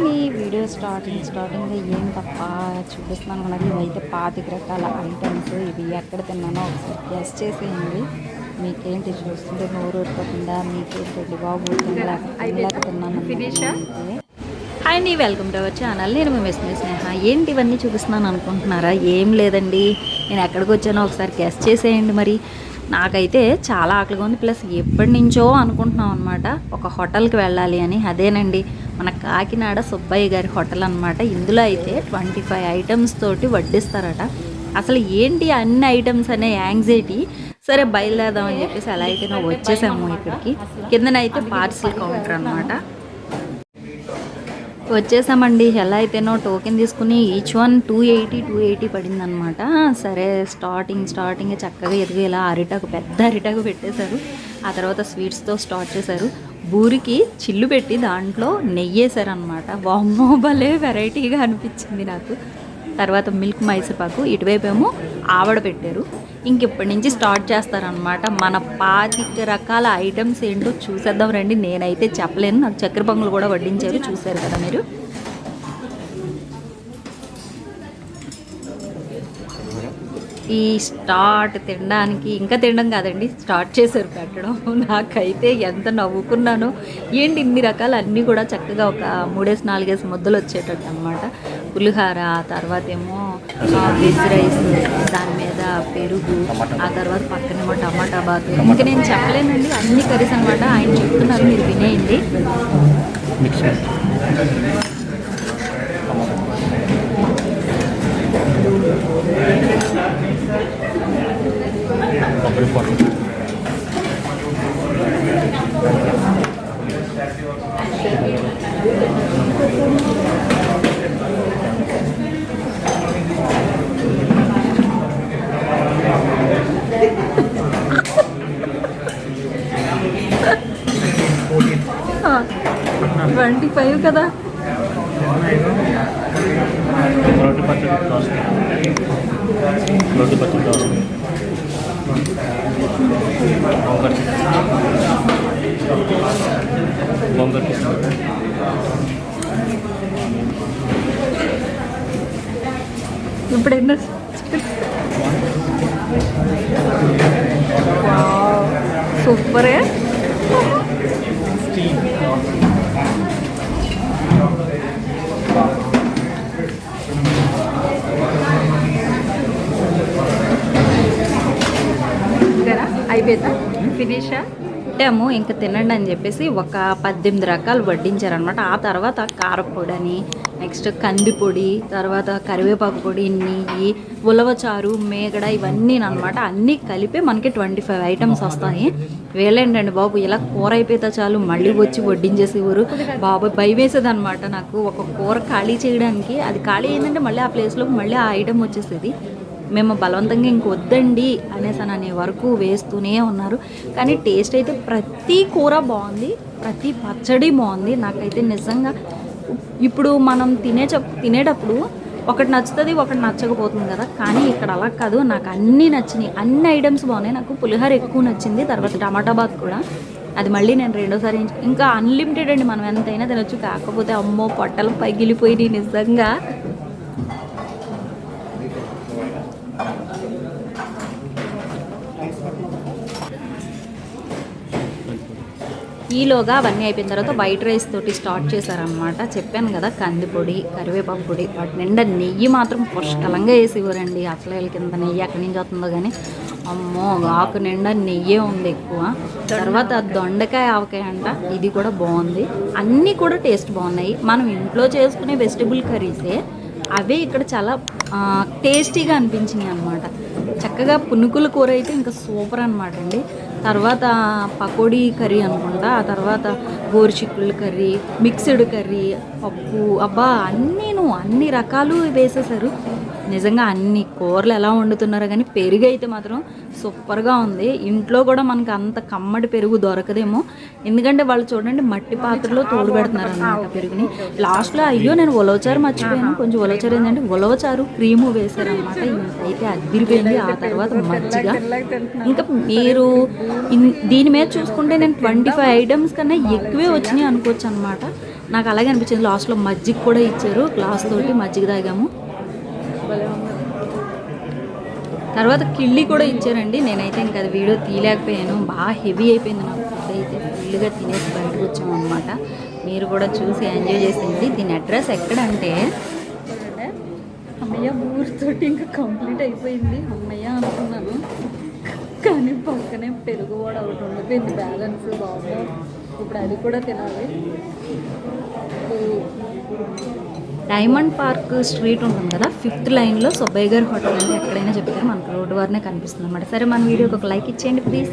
ఏంటి video starting starting ఏం తప్ప చూపిస్తున్నాను మనకి ఇవైతే పాతిక రకాల ఐటమ్స్ ఇవి ఎక్కడ తిన్నానో ఒకసారి గెస్ట్ చేసేయండి. మీకేంటి చూస్తుంటే నోరు ఊరుకోకుండా మీకేంటండి బాబు తినలేక తిన్నాను? అంటే హాయ్ అండి వెల్కమ్ టు అవర్ ఛానల్ నేను మీ మిస్ స్నేహ. ఏంటి ఇవన్నీ చూపిస్తున్నాను అనుకుంటున్నారా? ఏం లేదండి. నేను ఎక్కడికి వచ్చానో ఒకసారి గెస్ట్ చేసేయండి మరి. నాకైతే చాలా ఆకలిగా ఉంది. ప్లస్ ఎప్పటి నుంచో అనుకుంటున్నాం అనమాట ఒక హోటల్కి వెళ్ళాలి అని. అదేనండి మన కాకినాడ సుబ్బయ్య గారి హోటల్ అనమాట ఇందులో అయితే ట్వంటీ ఫైవ్ ఐటమ్స్ తోటి వడ్డిస్తారట. అసలు ఏంటి అన్ని ఐటమ్స్ అనే యాంగ్జైటీ? సరే బయలుదేరదామని చెప్పేసి అలా అయితే నువ్వు వచ్చేసాము ఇక్కడికి. కిందనైతే పార్సిల్ కౌంటర్ అనమాట వచ్చేసామండి. ఎలా అయితేనో టోకెన్ తీసుకుని each one two eighty two eighty పడింది అనమాట సరే స్టార్టింగ్ స్టార్టింగ్ చక్కగా ఎదుగు ఇలా అరిటాకు పెద్ద అరిటాకు పెట్టేశారు. ఆ తర్వాత స్వీట్స్తో స్టార్ట్ చేశారు. బూరికి చిల్లు పెట్టి దాంట్లో నెయ్యేశారనమాట వామ్మో భలే వెరైటీగా అనిపించింది నాకు. తర్వాత మిల్క్ మైసూర్పాకు ఇటువైపు ఏమో ఆవడ పెట్టారు. ఇంక ఇప్పటి నుంచి స్టార్ట్ చేస్తారనమాట మన పాతిక రకాల ఐటమ్స్ ఏంటో చూసేద్దాం రండి. నేనైతే చెప్పలేను. నాకు చక్కెర పొంగులు కూడా వడ్డించారు. చూశారు కదా మీరు. ఈ స్టార్ట్ తినడానికి ఇంకా తినడం కాదండి. స్టార్ట్ చేశారు పెట్టడం. నాకైతే ఎంత నవ్వుకున్నానో. ఏంటి ఇన్ని రకాలు? అన్నీ కూడా చక్కగా ఒక మూడేసి నాలుగేసి ముద్దలు వచ్చేటట్టు అనమాట పులిహార ఆ తర్వాత ఏమో వెజ్ రైస్ దాని మీద పెరుగు ఆ తర్వాత పక్కనేమో టమాటా బాత్. ఇంకా నేను చెప్పలేనండి అన్ని కర్రీస్ అనమాట ఆయన చెప్తున్నారు మీరు వినేయండి. ట్వంటీ ఫైవ్ కదా. రోడ్డు పచ్చడి దోస రోడ్డు పచ్చడి దోస బొంగర్ బొంగర్ ఇప్పుడు ఎన్నో సూపరే అయిపోయిందా ఫినిషా పెట్టాము ఇంకా తినండి అని చెప్పేసి ఒక పద్దెనిమిది రకాలు వడ్డించారనమాట ఆ తర్వాత కారపొడి అని నెక్స్ట్ కందిపొడి తర్వాత కరివేపాకు పొడి నెయ్యి ఉలవచారు మేగడ ఇవన్నీ అనమాట అన్నీ కలిపి మనకి ట్వంటీ ఫైవ్ ఐటమ్స్ వస్తాయి. వేలేంటండి బాబు ఇలా కూర అయిపోతే చాలు మళ్ళీ వచ్చి వడ్డించేసేవారు. బాబు భయం వేసేదనమాట నాకు. ఒక కూర ఖాళీ చేయడానికి అది ఖాళీ అయిందంటే మళ్ళీ ఆ ప్లేస్లో మళ్ళీ ఆ ఐటమ్ వచ్చేసేది. మేము బలవంతంగా ఇంక వద్దండి అనేసి అనే వరకు వేస్తూనే ఉన్నారు. కానీ టేస్ట్ అయితే ప్రతి కూర బాగుంది ప్రతి పచ్చడి బాగుంది. నాకైతే నిజంగా ఇప్పుడు మనం తినే చెప్ తినేటప్పుడు ఒకటి నచ్చుతుంది ఒకటి నచ్చకపోతుంది కదా. కానీ ఇక్కడ అలా కాదు. నాకు అన్నీ నచ్చినాయి. అన్ని ఐటమ్స్ బాగున్నాయి. నాకు పులిహోర ఎక్కువ నచ్చింది తర్వాత టమాటా బాత్ కూడా. అది మళ్ళీ నేను రెండోసారి ఇంకా అన్లిమిటెడ్ అండి. మనం ఎంతైనా తినొచ్చు. కాకపోతే అమ్మో పొట్టలు పగిలిపోయి నిజంగా. ఈలోగా అవన్నీ అయిపోయిన తర్వాత వైట్ రైస్ తోటి స్టార్ట్ చేశారనమాట చెప్పాను కదా కందిపొడి కరివేపాకు పొడి వాటి నిండా నెయ్యి మాత్రం పుష్కలంగా వేసేవారండి. అసలు వీళ్ళకి కింద నెయ్యి అక్కడి నుంచి వస్తుందో కానీ అమ్మో ఆకు నిండా నెయ్యే ఉంది ఎక్కువ. తర్వాత దొండకాయ ఆవకాయ అంట ఇది కూడా బాగుంది. అన్నీ కూడా టేస్ట్ బాగున్నాయి. మనం ఇంట్లో చేసుకునే వెజిటబుల్ కర్రీసే. అవే ఇక్కడ చాలా టేస్టీగా అనిపించినాయి అనమాట చక్కగా పునుకుల కూర అయితే ఇంకా సూపర్ అనమాట అండి. తర్వాత పకోడీ కర్రీ అనుకుంటా ఆ తర్వాత గోరుచిక్కుల కర్రీ మిక్స్డ్ కర్రీ పప్పు అబ్బా అన్నీను అన్ని రకాలు వేసేసారు నిజంగా అన్ని కూరలు ఎలా వండుతున్నారో కానీ పెరుగు అయితే మాత్రం సూపర్గా ఉంది. ఇంట్లో కూడా మనకు అంత కమ్మడి పెరుగు దొరకదేమో. ఎందుకంటే వాళ్ళు చూడండి మట్టి పాత్రలో తోడు పెడుతున్నారు అనమాట పెరుగుని లాస్ట్లో అయ్యో నేను ఉలవచారు మర్చిపోయాను. కొంచెం ఉలవచారు ఏంటంటే ఉలవచారు క్రీము వేశారనమాట అయితే అదిరిపోయింది. ఆ తర్వాత మజ్జిగ. ఇంకా మీరు దీని మీద చూసుకుంటే నేను ట్వంటీ ఫైవ్ ఐటమ్స్ కన్నా ఎక్కువే వచ్చినాయి అనుకోవచ్చు అనమాట నాకు అలాగే అనిపించింది. లాస్ట్లో మజ్జిగ కూడా ఇచ్చారు. గ్లాస్ తోటి మజ్జిగ తాగాము. తర్వాత కిళ్ళి కూడా ఇచ్చారండి. నేనైతే ఇంకా అది వీడియో తీయలేకపోయాను. బాగా హెవీ అయిపోయింది నాకు ఫుడ్ అయితే. ఫుల్గా తినేసి బయటకు వచ్చాము అనమాట మీరు కూడా చూసి ఎంజాయ్ చేసింది దీని అడ్రస్ ఎక్కడంటే అమ్మయ్య ఊరితోటి ఇంకా కంప్లీట్ అయిపోయింది. అమ్మయ్య అనుకున్నాను. కానీ పక్కనే పెరుగు కూడా ఒకటి ఉండిపోయింది. బ్యాలెన్స్ బాబు. ఇప్పుడు అది కూడా తినాలి. డైమండ్ పార్క్ స్ట్రీట్ ఉంటుంది కదా ఫిఫ్త్ లైన్లో సుబ్బయ్య గారి హోటల్ అంటే ఎక్కడైనా చెప్తారు మనకు రోడ్డు వారినే కనిపిస్తుంది అనమాట సరే మన వీడియోకి ఒక లైక్ ఇచ్చేయండి ప్లీజ్